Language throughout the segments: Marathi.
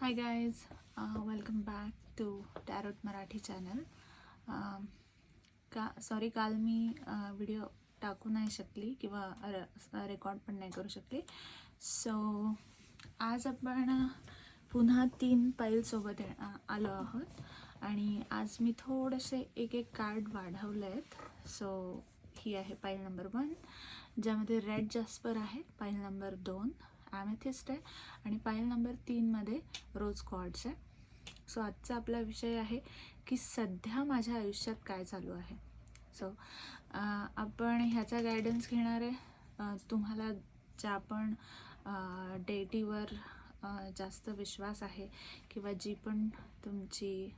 Hi guys welcome back to tarot Marathi channel का सॉरी काल मी uh, व्हिडिओ टाकू नाही शकली किंवा रेकॉर्ड पण नाही करू शकली. सो आज आपण uh, पुन्हा तीन पाईलसोबत uh, आलो आहोत. आणि आज मी थोडेसे एक एक कार्ड वाढवले आहेत सो ही आहे पाईल नंबर वन ज्यामध्ये रेड जास्पर आहे पाईल नंबर दोन. ॲमेथिस्ट आहे. आणि पायल नंबर तीनमध्ये रोज कॉर्ड्स आहे. सो आजचा आपला विषय आहे की सध्या माझ्या आयुष्यात काय चालू आहे. सो आपण ह्याचा गायडन्स घेणार आहे. तुम्हाला ज्या पण डेटीवर जास्त विश्वास आहे किंवा जी पण तुमची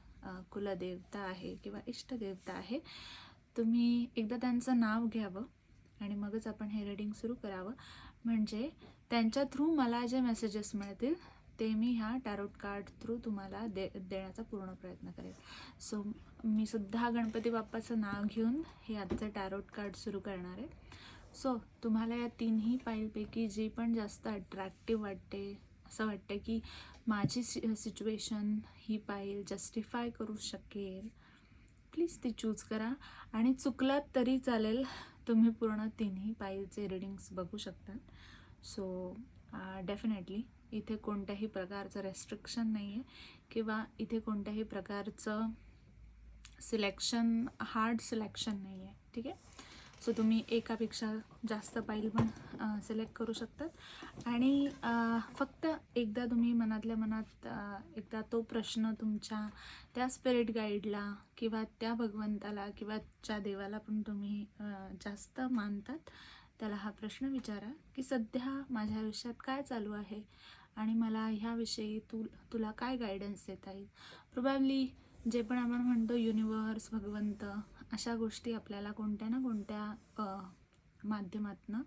कुलदेवता आहे किंवा इष्टदेवता आहे तुम्ही एकदा त्यांचं नाव घ्यावं आणि मगच आपण हे रीडिंग सुरू करावं. म्हणजे त्यांच्या थ्रू मला जे मेसेजेस मिळतील ते मी ह्या टॅरोट कार्ड थ्रू तुम्हाला दे देण्याचा पूर्ण प्रयत्न करेन सो मी सुद्धा गणपती बाप्पाचं नाव घेऊन हे आजचं टॅरोट कार्ड सुरू करणार आहे. सो तुम्हाला या तिन्ही पाईलपैकी जी पण जास्त अट्रॅक्टिव्ह वाटते असं वाटतं की माझी सि सिच्युएशन ही पाईल जस्टिफाय करू शकेल प्लीज ती चूज करा. आणि चुकलात तरी चालेल तुम्ही पूर्ण तिन्ही पाईलचे रिडिंग्स बघू शकता. सो डेफिनेटली uh, इथे कोणत्याही प्रकारचं रेस्ट्रिक्शन नाही आहे किंवा इथे कोणत्याही प्रकारचं सिलेक्शन हार्ड सिलेक्शन नाही आहे ठीक आहे? सो तुम्ही एकापेक्षा जास्त पाईल पण uh, सिलेक्ट करू शकतात. आणि uh, फक्त एकदा तुम्ही मनातल्या मनात एकदा तो प्रश्न तुमच्या त्या स्पिरिट गाईडला किंवा त्या भगवंताला किंवा ज्या देवाला पण तुम्ही जास्त मानतात. त्याला हा प्रश्न विचारा की सध्या माझ्या आयुष्यात काय चालू आहे आणि मला ह्याविषयी तू तुला काय गायडन्स देता येईल? प्रोबॅबली जे पण आपण म्हणतो युनिवर्स भगवंत अशा गोष्टी आपल्याला कोणत्या ना कोणत्या माध्यमातनं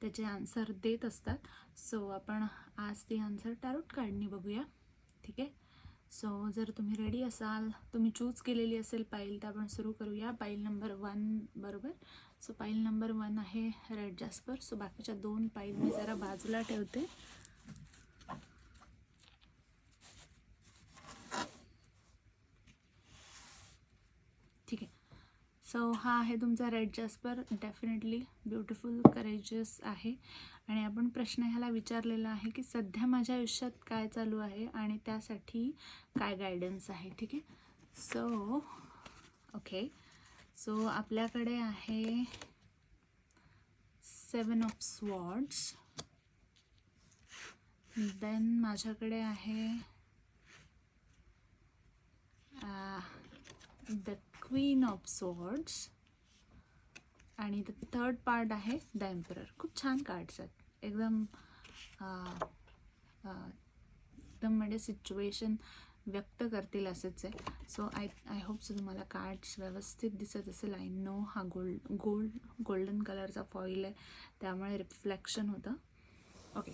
त्याचे आन्सर देत असतात. सो आपण आज ती आन्सर टॅरोट काढणी बघूया. ठीक आहे? सो जर तुम्ही रेडी असाल तुम्ही चूज केलेली असेल पाईल तर आपण सुरू करूया. पाईल नंबर वन बरोबर? सो पाईल नंबर वन आहे रेड जास्पर. सो बाकीच्या दोन पाईल मी जरा बाजूला ठेवते. ठीक आहे. सो हा आहे तुमचा red jasper. Definitely beautiful courageous आहे. आणि आपण प्रश्न ह्याला विचारलेला आहे की सध्या माझ्या आयुष्यात काय चालू आहे आणि त्यासाठी काय गायडन्स आहे. ठीक आहे. सो ओके सो आपल्याकडे आहे सेवन ऑफ स्वॉर्ड्स देन माझ्याकडे आहे द क्वीन ऑफ स्वॉर्ड्स आणि द थर्ड पार्ट आहे द एम्परर खूप छान कार्ड्स आहेत. एकदम uh, uh, एकदम म्हणजे सिच्युएशन व्यक्त करतील असेच आहे. So I I hope so तुम्हाला कार्ड्स व्यवस्थित दिसत असेल. आय नो हा गोल्ड गोल्ड गोल्डन कलरचा फॉईल आहे. त्यामुळे रिफ्लेक्शन होतं. Okay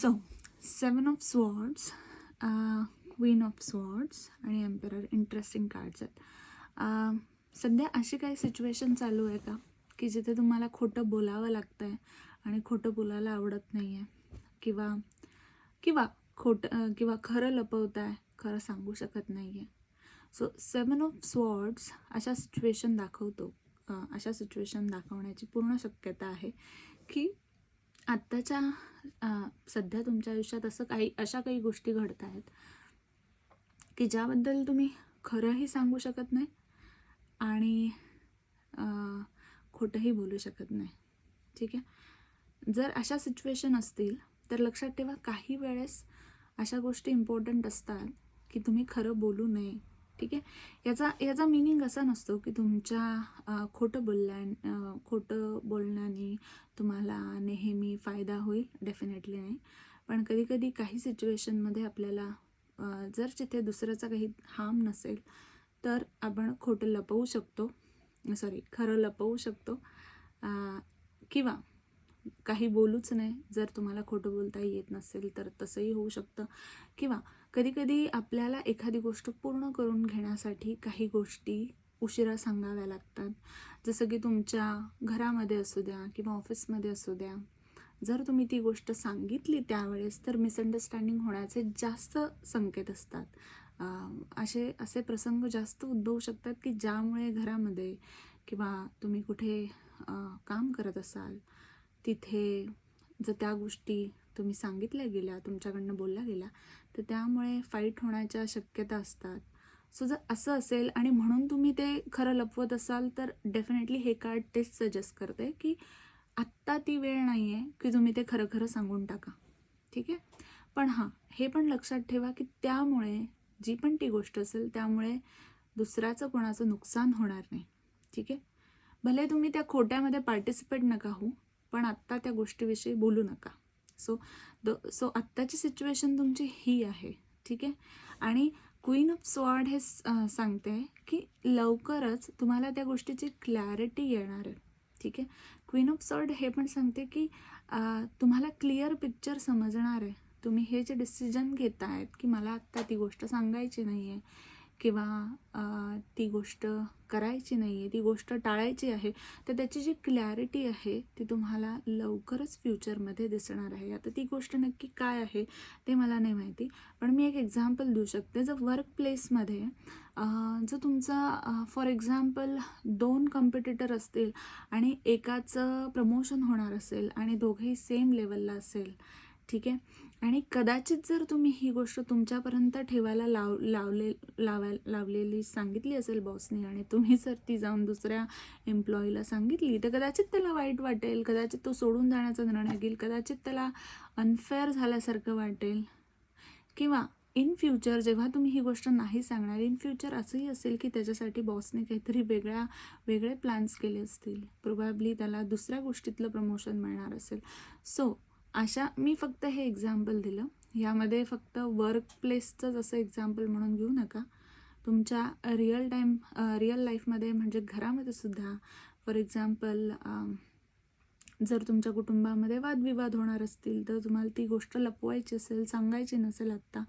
so seven of swords queen of swords आणि एम्पेरर इंटरेस्टिंग कार्ड्स आहेत. Uh, सध्या अशी काही सिच्युएशन चालू आहे का? की जिथे तुम्हाला खोटं बोलावं लागतं आहे आणि खोटं बोलायला आवडत नाही आहे किंवा किंवा खोटं किंवा खरं लपवत आहे खरं सांगू शकत नाही आहे सो सेवन ऑफ स्वॉर्ड्स अशा सिच्युएशन दाखवतो. अशा सिच्युएशन दाखवण्याची पूर्ण शक्यता आहे की आत्ताच्या सध्या तुमच्या आयुष्यात असं काही अशा काही गोष्टी घडत आहेत की ज्याबद्दल तुम्ही खरंही सांगू शकत नाही आणि खोटंही बोलू शकत नाही. ठीक आहे? जर अशा सिच्युएशन असतील तर लक्षात ठेवा काही वेळेस अशा गोष्टी इम्पॉर्टंट असतात की तुम्ही खरं बोलू नये. ठीक आहे? याचा याचा मिनिंग असा नसतो की तुमच्या खोटं बोलल्या खोटं बोलण्याने तुम्हाला नेहमी फायदा होईल. डेफिनेटली नाही. पण कधीकधी काही सिच्युएशनमध्ये आपल्याला जर जिथे दुसऱ्याचा काही हार्म नसेल तर आपण खोटं लपवू शकतो. सॉरी खरं लपवू शकतो. किंवा काही बोलूच नाही जर तुम्हाला खोटं बोलता येत नसेल तर तसंही होऊ शकतं. किंवा कधीकधी आपल्याला एखादी गोष्ट पूर्ण करून घेण्यासाठी काही गोष्टी उशिरा सांगाव्या लागतात. जसं की तुमच्या घरामध्ये असू द्या किंवा ऑफिसमध्ये असू द्या. जर तुम्ही ती गोष्ट सांगितली त्यावेळेस तर मिसअंडरस्टँडिंग होण्याचे जास्त संकेत असतात. असे असे प्रसंग जास्त उद्भवू शकतात की ज्यामुळे घरामध्ये किंवा तुम्ही कुठे काम करत असाल तिथे जर त्या गोष्टी तुम्ही सांगितल्या गेल्या तुमच्याकडनं बोलल्या गेल्या तर त्यामुळे फाईट होण्याच्या शक्यता असतात. सो जर असं असेल आणि म्हणून तुम्ही ते खरं लपवत असाल तर डेफिनेटली हे कार्ड तेच सजेस्ट करते की आत्ता ती वेळ नाही आहे की तुम्ही ते खरं खरं सांगून टाका. ठीक आहे? पण हां हे पण लक्षात ठेवा की त्यामुळे जी पण ती गोष्ट असेल त्यामुळे दुसऱ्याचं कोणाचं नुकसान होणार नाही. ठीक आहे? भले तुम्ही त्या खोट्यामध्ये पार्टिसिपेट नका हो पण आत्ता त्या गोष्टीविषयी बोलू नका. सो द सो आत्ताची सिच्युएशन तुमची ही आहे. ठीक आहे? आणि क्वीन ऑफ स्वॉर्ड हे सांगते की लवकरच तुम्हाला त्या गोष्टीची क्लॅरिटी येणार आहे. ठीक आहे? क्वीन ऑफ सॉर्ड हे पण सांगते की तुम्हाला क्लिअर पिक्चर समजणार आहे. तुम्ही हे जे डिसिजन घेत आहेत की मला आत्ता ती गोष्ट सांगायची नाही आहे किंवा ती गोष्ट करायची नाही आहे ती गोष्ट टाळायची आहे तर त्याची जी क्लॅरिटी आहे ती तुम्हाला लवकरच फ्युचरमध्ये दिसणार आहे. आता ती गोष्ट नक्की काय आहे ते मला नाही माहिती पण मी एक एक्झाम्पल देऊ शकते. जर वर्क प्लेसमध्ये जर तुमचा फॉर एक्झाम्पल दोन कॉम्पिटिटर असतील आणि एकाचं प्रमोशन होणार असेल आणि दोघेही सेम लेवलला असेल ठीक आहे? आणि कदाचित जर तुम्ही ही गोष्ट तुमच्यापर्यंत ठेवायला लाव लावले लावाय लावलेली सांगितली असेल बॉसने आणि तुम्ही जर ती जाऊन दुसऱ्या एम्प्लॉईला सांगितली तर कदाचित त्याला वाईट वाटेल कदाचित तो सोडून जाण्याचा निर्णय घेईल कदाचित त्याला अनफेअर झाल्यासारखं वाटेल. किंवा इन फ्युचर जेव्हा तुम्ही ही गोष्ट नाही सांगणार इन फ्युचर असंही असेल की त्याच्यासाठी बॉसने काहीतरी वेगळ्या वेगळे प्लॅन्स केले असतील. प्रोबॅबली त्याला दुसऱ्या गोष्टीतलं प्रमोशन मिळणार असेल. सो अशा मी फक्त हे एक्झाम्पल दिलं. यामध्ये फक्त वर्क प्लेसचंच असं एक्झाम्पल म्हणून घेऊ नका. तुमच्या रिअल टाईम रिअल लाईफमध्ये म्हणजे घरामध्ये सुद्धा फॉर एक्झाम्पल जर तुमच्या कुटुंबामध्ये वादविवाद होणार असतील तर तुम्हाला ती गोष्ट लपवायची असेल सांगायची नसेल आत्ता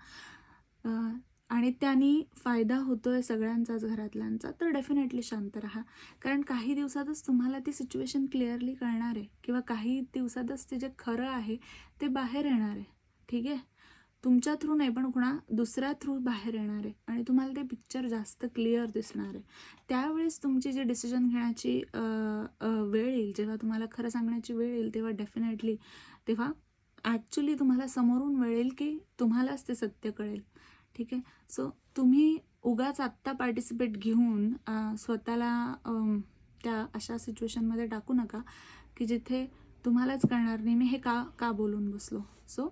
आणि त्यानी फायदा होतो आहे सगळ्यांचाच घरातल्यांचा तर डेफिनेटली शांत राहा. कारण काही दिवसातच तुम्हाला ती सिच्युएशन क्लिअरली कळणार आहे किंवा काही दिवसातच ते जे खरं आहे ते बाहेर येणार आहे. ठीक आहे? तुमच्या थ्रू नाही पण कुणा दुसऱ्या थ्रू बाहेर येणार आहे आणि तुम्हाला ते पिक्चर जास्त क्लिअर दिसणार आहे. त्यावेळेस तुमची जी डिसिजन घेण्याची वेळ येईल जेव्हा तुम्हाला खरं सांगण्याची वेळ येईल तेव्हा डेफिनेटली तेव्हा ॲक्च्युली तुम्हाला समोरून वेळेल की तुम्हालाच ते सत्य कळेल. ठीक आहे? सो तुम्ही उगाच आत्ता पार्टिसिपेट घेऊन स्वतःला त्या अशा सिच्युएशनमध्ये टाकू नका की जिथे तुम्हालाच कळणार नाही मी हे का का बोलून बसलो? सो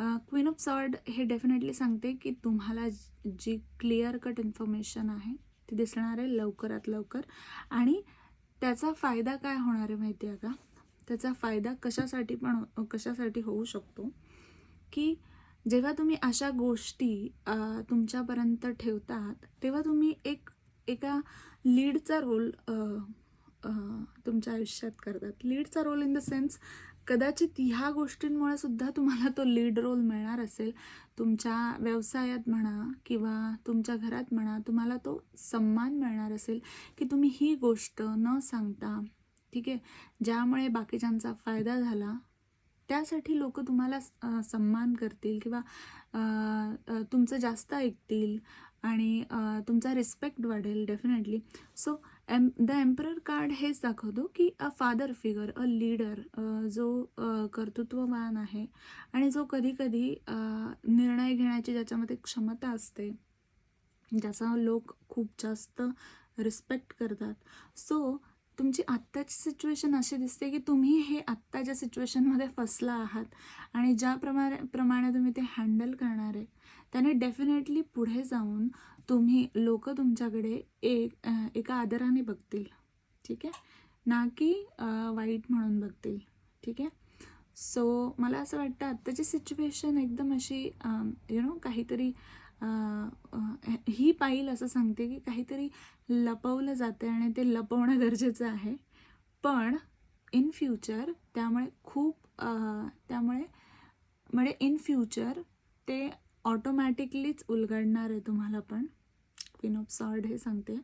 क्वीन ऑफ सॉर्ड हे डेफिनेटली सांगते की तुम्हाला जी- जी क्लिअर कट इन्फॉर्मेशन आहे ती दिसणार आहे लवकरात लवकर. आणि त्याचा फायदा काय होणार आहे माहिती आहे का? त्याचा फायदा कशासाठी पण कशासाठी होऊ शकतो? की जेव्हा तुम्ही अशा गोष्टी तुमच्यापर्यंत ठेवतात तेव्हा तुम्ही एक एका लीडचा रोल तुमच्या आयुष्यात करतात. लीडचा रोल इन द सेन्स कदाचित ह्या गोष्टींमुळे सुद्धा तुम्हाला तो लीड रोल मिळणार असेल. तुमच्या व्यवसायात म्हणा किंवा तुमच्या घरात म्हणा तुम्हाला तो सन्मान मिळणार असेल की तुम्ही ही गोष्ट न सांगता ठीक आहे ज्यामुळे बाकीच्यांचा फायदा झाला त्यासाठी लोक तुम्हाला अ, सन्मान करतील किंवा तुमचं जास्त ऐकतील आणि तुमचा रिस्पेक्ट वाढेल definitely so um the emperor card हेच दाखवतो की a father figure a leader जो कर्तृत्ववान आहे आणि जो कधीकधी निर्णय घेण्याची ज्याच्यामध्ये क्षमता असते ज्याचा लोक खूप जास्त रिस्पेक्ट करतात. सो तुमची आत्ताची सिच्युएशन अशी दिसते की तुम्ही हे आत्ताच्या सिच्युएशनमध्ये फसला आहात आणि ज्या प्रमाणे तुम्ही ते हँडल करणार आहे त्याने डेफिनेटली पुढे जाऊन तुम्ही लोक तुमच्याकडे एक एका आदराने बघतील. ठीक आहे? ना की वाईट म्हणून बघतील. ठीक आहे? सो मला असं वाटतं आत्ताची सिच्युएशन एकदम अशी यु नो काहीतरी ही पाईल असं सांगते की काहीतरी लपवलं जातं आणि ते लपवणं गरजेचं आहे. पण इन फ्युचर त्यामुळे खूप त्यामुळे म्हणजे इन फ्युचर ते ऑटोमॅटिकलीच उलगडणार आहे तुम्हाला पण. क्वीन ऑफ सॉर्ड हे सांगते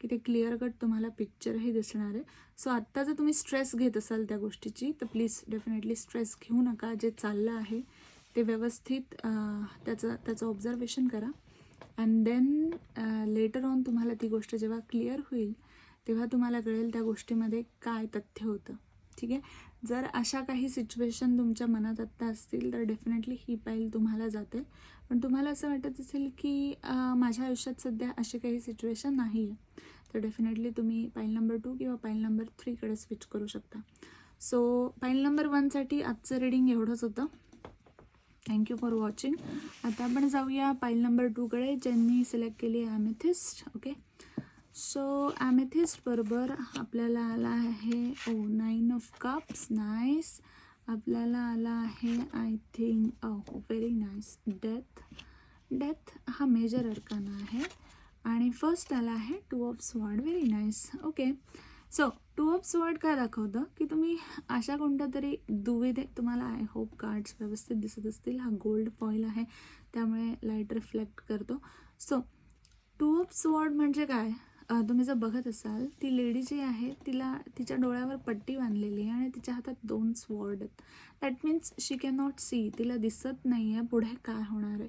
की ते क्लिअर कट तुम्हाला पिक्चरही दिसणार आहे. सो आत्ता जर तुम्ही स्ट्रेस घेत असाल त्या गोष्टीची तर प्लीज डेफिनेटली स्ट्रेस घेऊ नका. जे चाललं आहे ते व्यवस्थित त्याचं त्याचं ऑब्झर्वेशन करा. अँड देन लेटर ऑन तुम्हाला ती गोष्ट जेव्हा क्लिअर होईल तेव्हा तुम्हाला कळेल त्या गोष्टीमध्ये काय तथ्य होतं. ठीक आहे? जर अशा काही सिच्युएशन तुमच्या मनात आत्ता असतील तर डेफिनेटली ही पाईल तुम्हाला जाते. पण तुम्हाला असं वाटत असेल की माझ्या आयुष्यात सध्या अशी काही सिच्युएशन नाही आहे तर डेफिनेटली तुम्ही पाईल नंबर टू किंवा पाईल नंबर थ्रीकडे स्विच करू शकता. सो पाईल नंबर वनसाठी आजचं रिडिंग एवढंच होतं. थँक्यू फॉर वॉचिंग आता आपण जाऊया पाईल नंबर टूकडे ज्यांनी सिलेक्ट केली आहे ॲमेथिस्ट ओके सो ॲमेथिस्ट बरोबर आपल्याला आला आहे oh nine of cups nice आपल्याला आला आहे I think oh very nice death death हा मेजर अर्काना आहे. आणि फर्स्ट आला आहे two of sword very nice okay so two of sword काय दाखवतं? की तुम्ही अशा कोणत्या तरी दुविधे तुम्हाला आय होप कार्ड्स व्यवस्थित दिसत असतील हा गोल्ड फॉईल आहे त्यामुळे लाइट रिफ्लेक्ट करतो. सो टू ऑफ स्वॉर्ड म्हणजे काय? तुम्ही जर बघत असाल ती लेडी जी आहे तिला तिच्या डोळ्यावर पट्टी बांधलेली आहे आणि तिच्या हातात दोन स्वॉर्ड आहेत. That means she can not see तिला दिसत नाही आहे पुढे काय होणार आहे.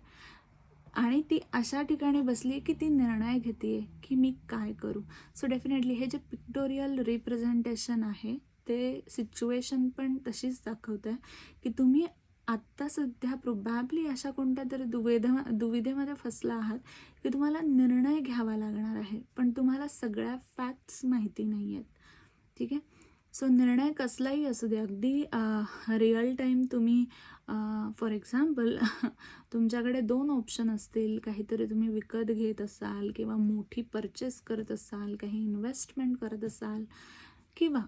आणि ती अशा ठिकाणी बसली की ती निर्णय घेते की मी काय करू. सो डेफिनेटली हे जे पिक्टोरियल रिप्रेझेंटेशन आहे ते सिच्युएशन पण तशीच दाखवत आहे की तुम्ही आत्ता सध्या प्रोबॅबली अशा कोणत्या तरी दुविध दुविधेमध्ये फसला आहात की तुम्हाला निर्णय घ्यावा लागणार आहे पण तुम्हाला सगळ्या फॅक्ट्स माहिती नाही आहेत ठीक आहे? सो निर्णय कसलाही असू दे. अगदी रिअल टाईम तुम्ही फॉर एक्झाम्पल तुमच्याकडे दोन ऑप्शन असतील. काहीतरी तुम्ही विकत घेत असाल किंवा मोठी परचेस करत असाल काही इन्व्हेस्टमेंट करत असाल किंवा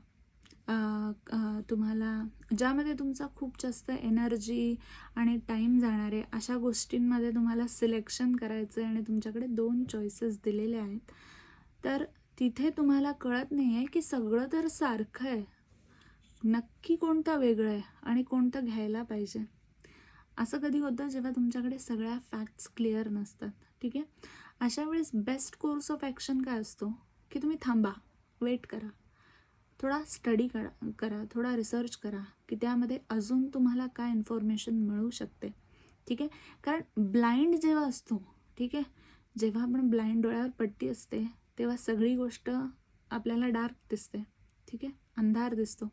तुम्हाला ज्यामध्ये तुमचा खूप जास्त एनर्जी आणि टाईम जाणार आहे अशा गोष्टींमध्ये तुम्हाला सिलेक्शन करायचं आहे आणि तुमच्याकडे दोन चॉईसेस दिलेले आहेत. तर तिथे तुम्हाला कळत नाही आहे की सगळं तर सारखं आहे. नक्की कोणतं वेगळं आहे आणि कोणतं घ्यायला पाहिजे? असं कधी होतं जेव्हा तुमच्याकडे सगळ्या फॅक्ट्स क्लिअर नसतात. ठीक आहे? अशा वेळेस बेस्ट कोर्स ऑफ ॲक्शन काय असतो? की तुम्ही थांबा वेट करा. थोडा स्टडी करा करा थोडा रिसर्च करा की त्यामध्ये अजून तुम्हाला काय इन्फॉर्मेशन मिळू शकते. ठीक आहे? कारण ब्लाइंड जेव्हा असतो ठीक आहे? जेव्हा आपण ब्लाइंड डोळ्यावर पट्टी असते तेव्हा सगळी गोष्ट आपल्याला डार्क दिसते. ठीक आहे? अंधार दिसतो.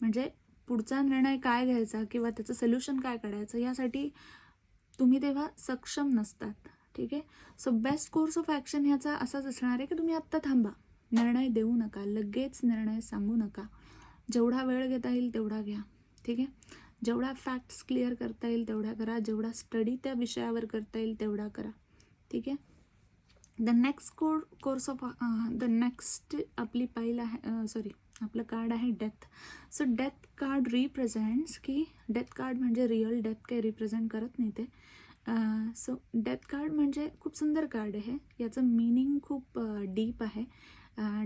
म्हणजे पुढचा निर्णय काय घ्यायचा किंवा त्याचं सोल्युशन काय काढायचं यासाठी तुम्ही तेव्हा सक्षम नसतात. ठीक आहे? So best course of action ह्याचा असाच असणार आहे की तुम्ही आत्ता थांबा. निर्णय देऊ नका. लगेच निर्णय सांगू नका. जेवढा वेळ घेता येईल तेवढा घ्या. ठीक आहे? जेवढा फॅक्ट्स क्लिअर करता येईल तेवढा करा. जेवढा स्टडी त्या विषयावर करता येईल तेवढा करा. ठीक आहे? The next core course of the next आपली पाईल आहे सॉरी आपलं कार्ड आहे death so death card represents की डेथ कार्ड म्हणजे रिअल डेथ काही रिप्रेझेंट करत नाही ते. सो डेथ कार्ड म्हणजे खूप सुंदर कार्ड आहे. याचं मिनिंग खूप डीप आहे.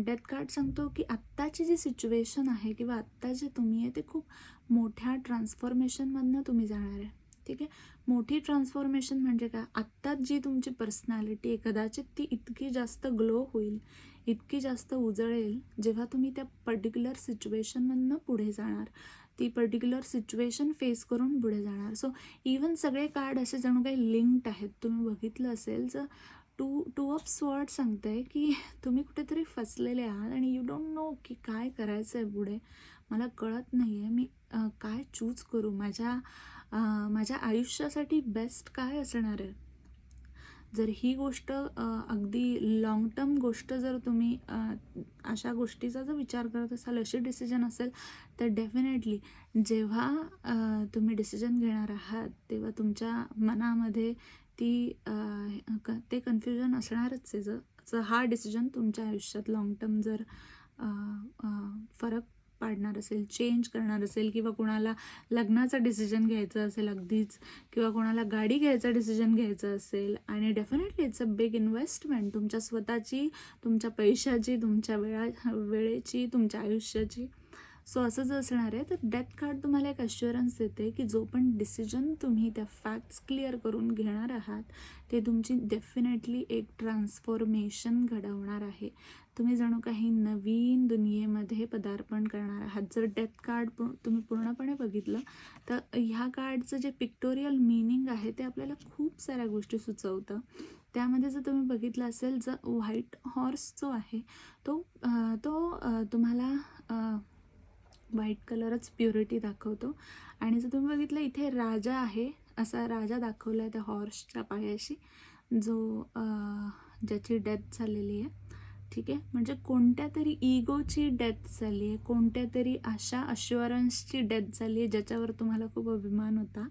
डेथ कार्ड सांगतो की आत्ताची जी सिच्युएशन आहे किंवा आत्ता जे तुम्ही आहे ते खूप मोठ्या ट्रान्सफॉर्मेशनमधनं तुम्ही जाणार आहे. ठीक आहे? मोठी ट्रान्सफॉर्मेशन म्हणजे काय? आत्ताच जी तुमची पर्सनॅलिटी आहे कदाचित ती इतकी जास्त ग्लो होईल इतकी जास्त उजळेल जेव्हा तुम्ही त्या पर्टिक्युलर सिच्युएशनमधनं पुढे जाणार. ती पर्टिक्युलर सिच्युएशन फेस करून पुढे जाणार. सो इवन सगळे कार्ड असे जणू काही लिंक्ड आहेत. तुम्ही बघितलं असेल जर टू टू ऑफ स्वॉर्ड सांगते की तुम्ही कुठेतरी फसलेले आहात आणि यू डोंट नो की काय करायचं आहे पुढे. मला कळत नाही आहे मी काय चूज करू? माझ्या माझ्या आयुष्यासाठी बेस्ट काय असणार आहे? जर ही गोष्ट अगदी लाँग टर्म गोष्ट जर तुम्ही अशा गोष्टीचा जर विचार करत असाल अशी डिसिजन असेल तर डेफिनेटली जेव्हा तुम्ही डिसिजन घेणार आहात तेव्हा तुमच्या मनामध्ये ती क- ते कन्फ्युजन असणारच आहे. जर हा डिसिजन तुमच्या आयुष्यात लाँग टर्म जर फरक पाडणार असेल चेंज करणार असेल किंवा कोणाला लग्नाचा डिसिजन घ्यायचं असेल अगदीच किंवा कोणाला गाडी घ्यायचा डिसिजन घ्यायचं असेल आणि definitely it's a big investment तुमच्या स्वतःची तुमच्या पैशाची तुमच्या वेळा वेळेची तुमच्या आयुष्याची. सो असं जर असणार आहे तर डेथ कार्ड तुम्हाला एक अश्युरन्स देते की जो पण डिसिजन तुम्ही त्या फॅक्ट्स क्लिअर करून घेणार आहात ते तुमची डेफिनेटली एक ट्रान्सफॉर्मेशन घडवणार आहे. तुम्ही जणू काही नवीन दुनियेमध्ये पदार्पण करणार आहात. जर डेथ कार्ड पू तुम्ही पूर्णपणे बघितलं तर ह्या कार्डचं जे पिक्टोरियल मिनिंग आहे ते आपल्याला खूप साऱ्या गोष्टी सुचवतं. त्यामध्ये जर तुम्ही बघितलं असेल जर व्हाईट हॉर्स जो आहे तो तो तुम्हाला व्हाईट कलरच प्युरिटी दाखवतो. आणि जर तुम्ही बघितलं इथे राजा आहे असा राजा दाखवला आहे त्या हॉर्सच्या पायाशी जो ज्याची डेथ झालेली आहे. ठीक आहे? म्हणजे कोणत्या तरी इगोची डेथ झाली आहे कोणत्या तरी अशा अश्युअरन्सची डेथ झाली आहे ज्याच्यावर तुम्हाला खूप अभिमान होता.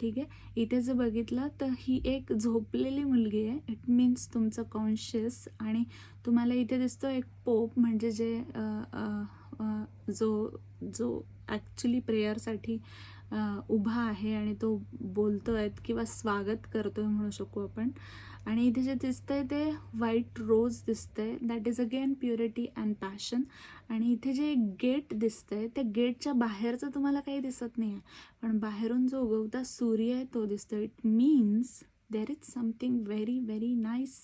ठीक आहे? इथे जर बघितलं तर ही एक झोपलेली मुलगी आहे. इट मीन्स तुमचं कॉन्शियस आणि तुम्हाला इथे दिसतो एक पोप म्हणजे जे आ, आ, आ, जो जो ॲक्च्युली प्रेयरसाठी उभा आहे आणि तो बोलतो आहे किंवा स्वागत करतो आहे म्हणू शकू आपण. आणि इथे जे दिसतंय ते व्हाईट रोज दिसतंय. That is again purity and passion आणि इथे जे गेट दिसतंय त्या गेटच्या बाहेरचं तुम्हाला काही दिसत नाही आहे पण बाहेरून जो उगवता सूर्य आहे तो दिसतो it means there is something very very nice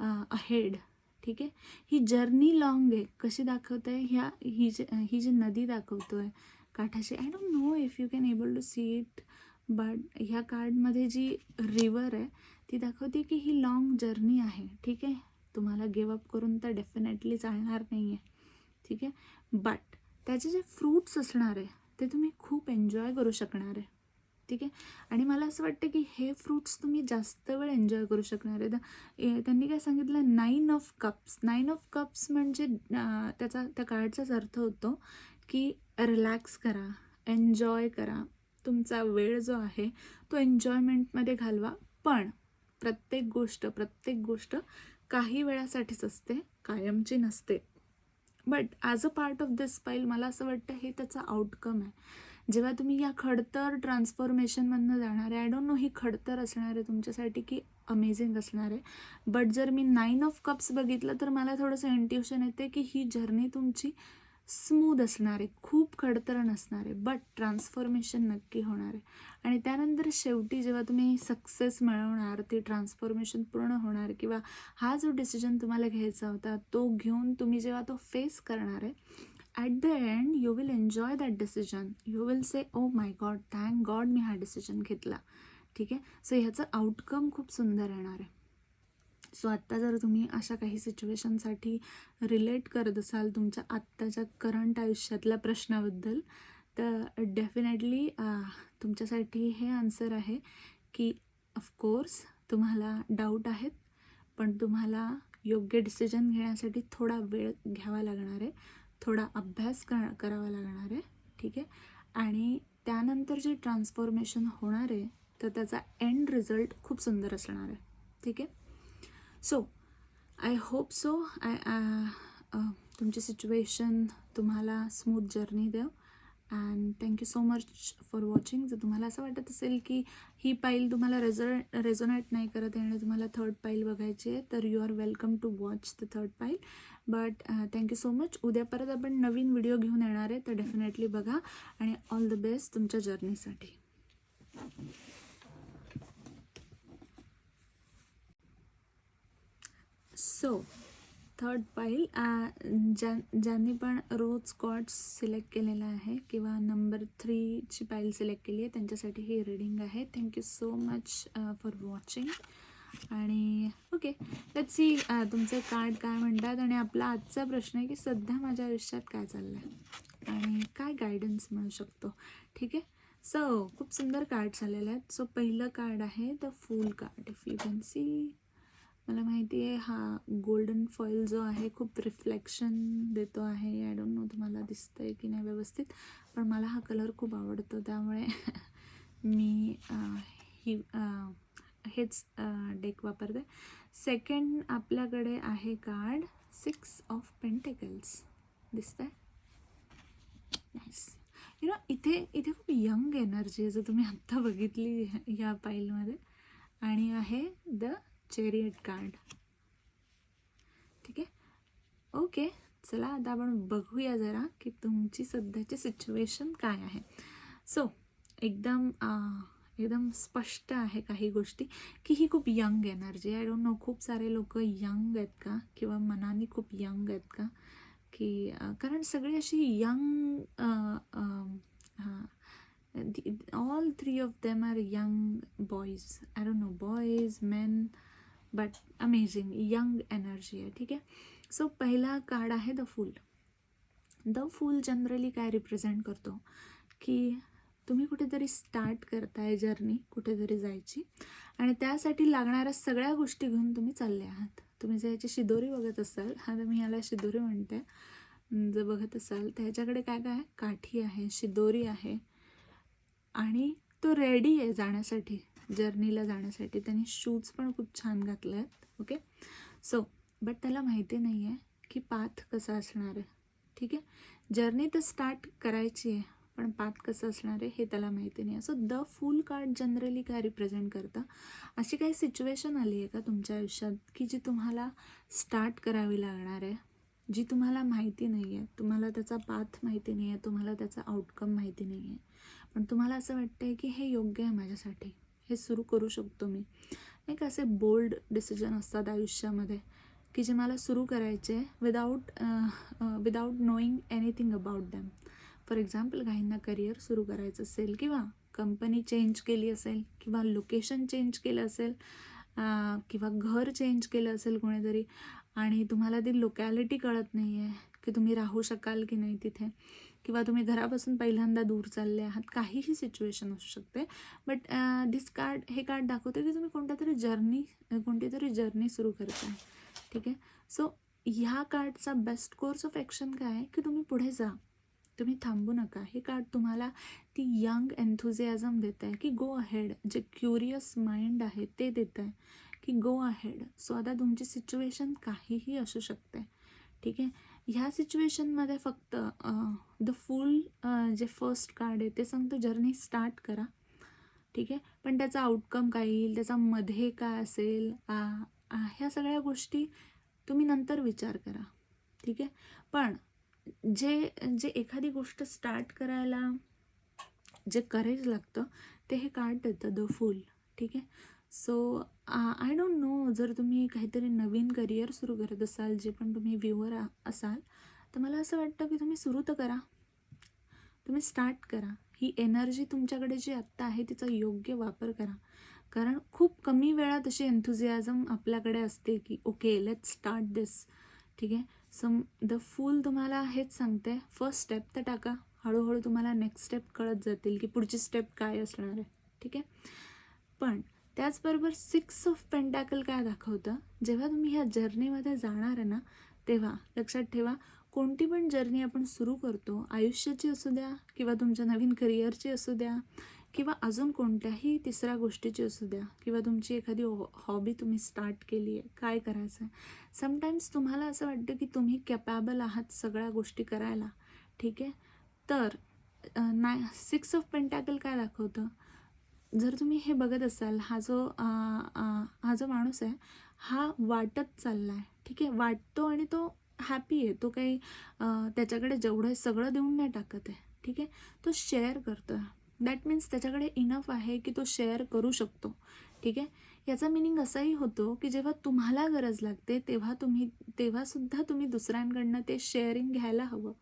ahead ठीक आहे? ही जर्नी लॉंग आहे. कशी दाखवत आहे ह्या ही जी ही जी नदी दाखवतो आहे काठाशी. I don't know if you can able to see it but ह्या कार्डमध्ये जी रिवर आहे ती दाखवते की ही लाँग जर्नी आहे. ठीक आहे? तुम्हाला गिवअप करून तर डेफिनेटली चालणार नाही आहे ठीक आहे? बट त्याचे जे फ्रूट्स असणार आहे ते तुम्ही खूप एन्जॉय करू शकणार आहे. ठीक आहे? आणि मला असं वाटतं की हे फ्रूट्स तुम्ही जास्त वेळ एन्जॉय करू शकणार आहे. तर ए- त्यांनी काय सांगितलं? Nine of cups nine of cups म्हणजे त्याचा त्या कार्डचाच अर्थ होतो की रिलॅक्स करा एन्जॉय करा. तुमचा वेळ जो आहे तो एन्जॉयमेंटमध्ये घालवा. पण प्रत्येक गोष्ट प्रत्येक गोष्ट काही वेळासाठीच असते कायमची नसते. But as a part of this pile मला असं वाटतं हे त्याचा आउटकम आहे. जेव्हा तुम्ही या खडतर ट्रान्सफॉर्मेशनमधनं जाणार आहे आय डोंट नो ही खडतर असणार आहे तुमच्यासाठी की अमेझिंग असणार आहे. बट जर मी नाईन ऑफ कप्स बघितलं तर मला थोडंसं इंट्युशन येते की ही जर्नी तुमची स्मूद असणार आहे खूप खडतर नसणार आहे बट ट्रान्सफॉर्मेशन नक्की होणार आहे. आणि त्यानंतर शेवटी जेव्हा तुम्ही सक्सेस मिळवणार ती ट्रान्सफॉर्मेशन पूर्ण होणार किंवा हा जो डिसिजन तुम्हाला घ्यायचा होता तो घेऊन तुम्ही जेव्हा तो फेस करणार आहे at the end you will enjoy that decision you will say oh my god thank god मी हा डिसिजन घेतला. ठीक आहे? सो ह्याचं आउटकम खूप सुंदर येणार आहे. सो आत्ता जर तुम्ही अशा काही सिच्युएशनसाठी रिलेट करत असाल तुमच्या आत्ताच्या करंट आयुष्यातल्या प्रश्नाबद्दल तर डेफिनेटली तुमच्यासाठी हे आन्सर आहे की ऑफकोर्स तुम्हाला डाऊट आहेत पण तुम्हाला योग्य डिसिजन घेण्यासाठी थोडा वेळ घ्यावा लागणार आहे थोडा अभ्यास क करावा लागणार आहे ठीक आहे? आणि त्यानंतर जे ट्रान्सफॉर्मेशन होणार आहे तर त्याचा एंड रिझल्ट खूप सुंदर असणार आहे ठीक आहे? So I hope so I तुमची सिच्युएशन तुम्हाला smooth journey Dev. And thank you so much for watching जर तुम्हाला असं वाटत असेल की ही पाईल तुम्हाला रेझो रेझोनेट नाही करत आहे आणि तुम्हाला थर्ड पाईल बघायची आहे तर you are welcome to watch the third pile. But thank you so much उद्या परत आपण नवीन व्हिडिओ घेऊन येणार आहे तर डेफिनेटली बघा. आणि ऑल द बेस्ट तुमच्या जर्नीसाठी सो थर्ड पाईल ज्या ज्यांनी पण रोज स्कॉट्स सिलेक्ट केलेला आहे किंवा नंबर थ्रीची पाईल सिलेक्ट केली आहे त्यांच्यासाठी ही रीडिंग आहे. Thank you so much for watching आणि ओके लेट सी तुमचे कार्ड काय म्हणतात आणि आपला आजचा प्रश्न आहे की सध्या माझ्या आयुष्यात काय चाललं आहे आणि काय गायडन्स मिळू शकतो? ठीक आहे? सो खूप सुंदर कार्ड झालेले आहेत. सो पहिलं कार्ड आहे the fool card if you can see मला माहिती आहे हा गोल्डन फॉईल जो आहे खूप रिफ्लेक्शन देतो आहे. आय डोंट नो तुम्हाला दिसतं आहे की नाही व्यवस्थित पण मला हा कलर खूप आवडतो. त्यामुळे मी ही हेच डेक वापरते. सेकंड आपल्याकडे आहे कार्ड सिक्स ऑफ पेंटिकल्स दिसतंय? नाईस यु नो इथे इथे खूप यंग एनर्जी आहे जर तुम्ही आत्ता बघितली ह्या पाईलमध्ये आणि आहे द चेरियट कार्ड ठीक आहे? ओके चला आता आपण बघूया जरा की तुमची सध्याची सिच्युएशन काय आहे. सो एकदम एकदम स्पष्ट आहे काही गोष्टी की ही खूप young energy I don't know खूप सारे लोक यंग आहेत का? किंवा मनाने खूप यंग आहेत का? की कारण सगळी अशी young all three of them are young boys I don't know boys men but amazing young energy आहे ठीक आहे? सो पहिला कार्ड आहे the fool the fool generally काय रिप्रेझेंट करतो? की तुम्ही कुठेतरी स्टार्ट करताय जर्नी कुठेतरी जायची आणि त्यासाठी लागणाऱ्या सगळ्या गोष्टी घेऊन तुम्ही चालले आहात. तुम्ही जर याची शिदोरी बघत असाल हा तर मी ह्याला शिदोरी म्हणते. जर बघत असाल तर ह्याच्याकडे काय काय आहे? काठी आहे शिदोरी आहे आणि तो रेडी आहे जाण्यासाठी. जर्नीला जाण्यासाठी. त्यांनी शूज पण खूप छान घातले आहेत ओके? सो बट त्याला माहिती नाही आहे की पाथ कसा असणार आहे ठीक आहे? जर्नी तर स्टार्ट करायची आहे पण पाथ कसं असणार आहे हे त्याला माहिती नाही so the fool card generally काय रिप्रेझेंट करतं? अशी काही सिच्युएशन आली आहे का तुमच्या आयुष्यात की जी तुम्हाला स्टार्ट करावी लागणार आहे जी तुम्हाला माहिती नाही आहे तुम्हाला त्याचा पाथ माहिती नाही आहे तुम्हाला त्याचा आउटकम माहिती नाही आहे पण तुम्हाला असं वाटतं आहे की हे योग्य आहे माझ्यासाठी. हे सुरू करू शकतो मी. नाही का असे बोल्ड डिसिजन असतात आयुष्यामध्ये की जे मला सुरू करायचे without without knowing anything about them for example काहींना करिअर सुरू करायचं असेल किंवा कंपनी चेंज केली असेल किंवा लोकेशन चेंज केलं असेल किंवा घर चेंज केलं असेल कोणीतरी आणि तुम्हाला ती लोकॅलिटी कळत नाही आहे की तुम्ही राहू शकाल की नाही तिथे? किंवा तुम्ही घरापासून पहिल्यांदा दूर चालले आहात? काहीही सिच्युएशन असू शकते. बट दिस कार्ड हे कार्ड दाखवते की तुम्ही कोणत्या तरी जर्नी कोणती तरी जर्नी सुरू करताय. ठीक आहे? सो ह्या कार्डचा बेस्ट कोर्स ऑफ ॲक्शन काय आहे? की तुम्ही पुढे जा. तुम्ही थांबू नका. हे कार्ड तुम्हाला ती यंग एन्थुझियाझम देत आहे की गो अहेड जे क्युरियस माइंड आहे ते देत आहे की गो अहेड सो आता तुमची सिच्युएशन काहीही असू शकते. ठीक आहे? ह्या सिच्युएशनमध्ये फक्त द फुल जे फर्स्ट कार्ड आहे ते सांगतो जर्नी स्टार्ट करा. ठीक आहे? पण त्याचा आउटकम काय येईल? त्याचा मध्ये काय असेल? आ, ह्या सगळ्या गोष्टी तुम्ही नंतर विचार करा. ठीक आहे? पण जे जे एखादी गोष्ट स्टार्ट करायला जे करेज लागतं ते हे कार्ड देतं द फुल ठीक आहे? सो आय डोंट नो जर तुम्ही काहीतरी नवीन करिअर सुरू करत असाल जे पण तुम्ही व्ह्युअर असाल तर मला असं वाटतं की तुम्ही सुरू तर करा. तुम्ही स्टार्ट करा. ही एनर्जी तुमच्याकडे जी आत्ता आहे तिचा योग्य वापर करा. कारण खूप कमी वेळात अशी एन्थुझियाझम आपल्याकडे असते की ओके लेट स्टार्ट दिस ठीक आहे? सम द फूल तुम्हाला हेच सांगते फर्स्ट स्टेप तर टाका. हळूहळू तुम्हाला नेक्स्ट स्टेप कळत जातील की पुढची स्टेप काय असणार आहे. ठीक आहे? पण त्याचबरोबर सिक्स ऑफ पेंटॅकल काय दाखवतं? जेव्हा तुम्ही ह्या जर्नीमध्ये जाणार आहे ना तेव्हा लक्षात ठेवा कोणती पण जर्नी आपण सुरू करतो आयुष्याची असू द्या किंवा तुमच्या नवीन करिअरची असू द्या किंवा अजून कोणत्याही तिसऱ्या गोष्टीची असू द्या किंवा तुमची एखादी हो-, हॉबी तुम्ही स्टार्ट केली आहे काय करायचं आहे समटाईम्स तुम्हाला असं वाटतं की तुम्ही कॅपॅबल आहात सगळ्या गोष्टी करायला. ठीक आहे? तर नाही सिक्स ऑफ पेंटॅकल काय दाखवतं? जर तुम्ही हे बघत असाल हा जो आ, आ, हा जो माणूस आहे हा वाटत चालला आहे ठीक आहे? वाटतो आणि तो हॅपी आहे. तो काही त्याच्याकडे जेवढं सगळं देऊन नाही टाकत आहे. ठीक आहे? तो शेअर करतो आहे दॅट मीन्स त्याच्याकडे इनफ आहे की तो शेअर करू शकतो. ठीक आहे? याचा मिनिंग असाही होतो की जेव्हा तुम्हाला गरज लागते तेव्हा तुम्ही तेव्हासुद्धा तुम्ही दुसऱ्यांकडनं ते शेअरिंग घ्यायला हवं.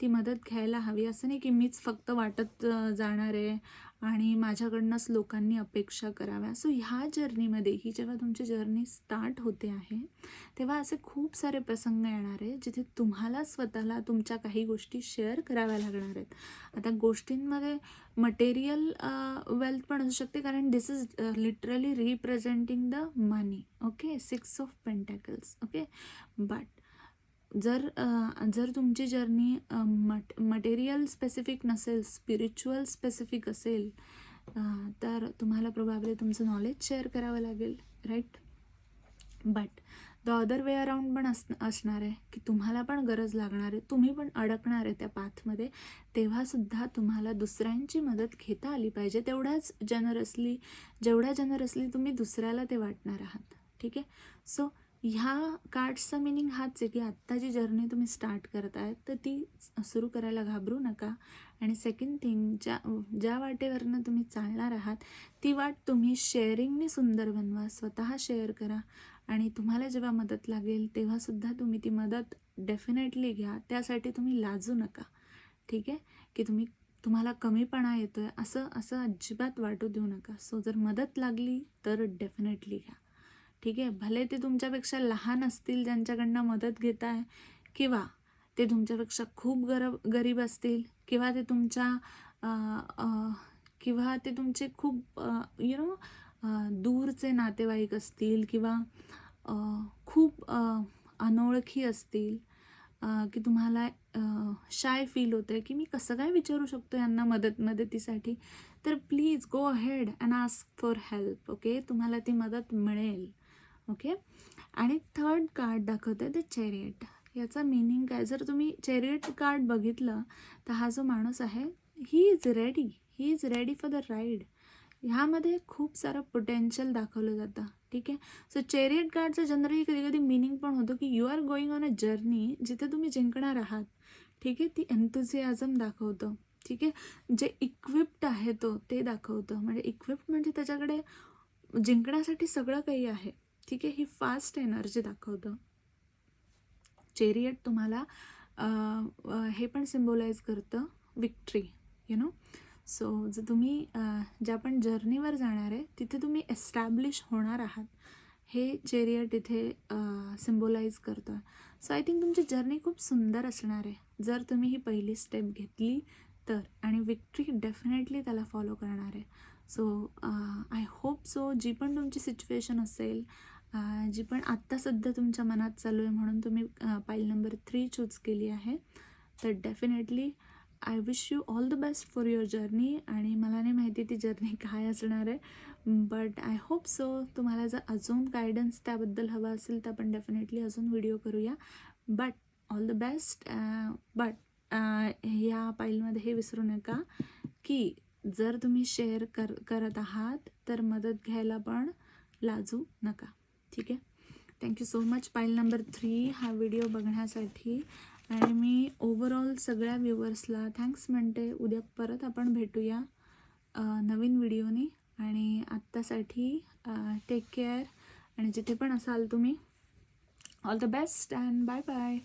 ती मदत घ्यायला हवी. असं नाही की मीच फक्त वाटत जाणार आहे आणि माझ्याकडनंच लोकांनी अपेक्षा कराव्या. सो ह्या जर्नीमध्ये ही जेव्हा तुमची जर्नी स्टार्ट होते आहे तेव्हा असे खूप सारे प्रसंग येणार आहे जिथे तुम्हाला स्वतःला तुमच्या काही गोष्टी शेअर कराव्या लागणार आहेत. आता गोष्टींमध्ये मटेरियल वेल्थ पण असू शकते कारण this is literally representing the money okay six of pentacles okay but जर जर तुमची जर्नी मट मटेरियल स्पेसिफिक नसेल स्पिरिच्युअल स्पेसिफिक असेल तर तुम्हाला प्रोबॅबली तुमचं नॉलेज शेअर करावं लागेल right but the other way around पण अस असणार आहे की तुम्हाला पण गरज लागणार आहे तुम्ही पण अडकणार आहे त्या पाथमध्ये तेव्हासुद्धा तुम्हाला दुसऱ्यांची मदत घेता आली पाहिजे तेवढ्याच जनरसली जेवढ्या जनरसली तुम्ही दुसऱ्याला ते वाटणार आहात ठीक आहे? सो ह्या कार्ड्सचा मिनिंग हाच आहे की आत्ता जी जर्नी तुम्ही स्टार्ट करताय तर ती सुरू करायला घाबरू नका. आणि सेकंड थिंग ज्या ज्या वाटेवरनं तुम्ही चालणार आहात ती वाट तुम्ही शेअरिंगने सुंदर बनवा. स्वतः शेअर करा. आणि तुम्हाला जेव्हा मदत लागेल तेव्हासुद्धा तुम्ही ती मदत डेफिनेटली घ्या. त्यासाठी तुम्ही लाजू नका. ठीक आहे? की तुम्ही तुम्हाला कमीपणा येतो आहे असं असं अजिबात वाटू देऊ नका. सो जर मदत लागली तर डेफिनेटली घ्या. ठीक आहे? भले ते तुमच्यापेक्षा लहान असतील ज्यांच्याकडनं मदत घेताय किंवा ते तुमच्यापेक्षा खूप गर गरीब असतील किंवा ते तुमच्या किंवा ते तुमचे खूप यु नो दूरचे नातेवाईक असतील किंवा खूप अनोळखी असतील की तुम्हाला शाय फील होतं आहे की मी कसं काय विचारू शकतो यांना मदत मदतीसाठी? तर please go ahead and ask for help okay तुम्हाला ती मदत मिळेल. ओके? आणि थर्ड कार्ड दाखवतं आहे ते चेरियट याचा मिनिंग काय? जर तुम्ही चेरियट कार्ड बघितलं तर हा जो माणूस आहे he is ready he is ready for the ride ह्यामध्ये खूप सारं पोटेन्शियल दाखवलं जातं. ठीक आहे? सो चेरियट कार्डचं जनरली कधी कधी मिनिंग पण होतं की you are going on a journey जिथे तुम्ही जिंकणार आहात. ठीक आहे? ती एन्थुझियाझम दाखवतं. ठीक आहे? जे इक्विप्ड आहे तो ते दाखवतं. म्हणजे इक्विप्ड म्हणजे त्याच्याकडे जिंकण्यासाठी सगळं काही आहे. ठीक आहे ही फास्ट एनर्जी दाखवतं. चेरियट तुम्हाला हे पण सिम्बोलाइज करतं विक्ट्री यु नो सो जर तुम्ही ज्या पण जर्नीवर जाणार आहे तिथे तुम्ही एस्टॅब्लिश होणार आहात. हे चेरियट इथे सिम्बोलाइज करतं. आहे सो आय थिंक तुमची जर्नी खूप सुंदर असणार आहे. जर तुम्ही ही पहिली स्टेप घेतली तर आणि विक्ट्री डेफिनेटली त्याला फॉलो करणार आहे. सो आय होप सो जी पण तुमची सिच्युएशन असेल जी पण आत्ता सध्या तुमच्या मनात चालू आहे म्हणून तुम्ही पाईल नंबर थ्री चूज केली आहे. तर definitely I wish you all the best for your journey आणि मला नाही माहिती ती जर्नी काय असणार आहे. बट आय होप सो तुम्हाला जर अजून गायडन्स त्याबद्दल हवा असेल तर आपण डेफिनेटली अजून व्हिडिओ करूया. But all the best but या पाईलमध्ये हे विसरू नका की जर तुम्ही शेअर कर करत आहात तर मदत घ्यायला पण लाजू नका. ठीक आहे. Thank you so much pile number three हा व्हिडिओ बघण्यासाठी. आणि मी ओवरऑल सगळ्या व्ह्युअर्सला थँक्स म्हणते. उद्या परत आपण भेटूया नवीन व्हिडिओनी. आणि आत्तासाठी टेक केअर आणि जिथे पण असाल तुम्ही all the best and bye bye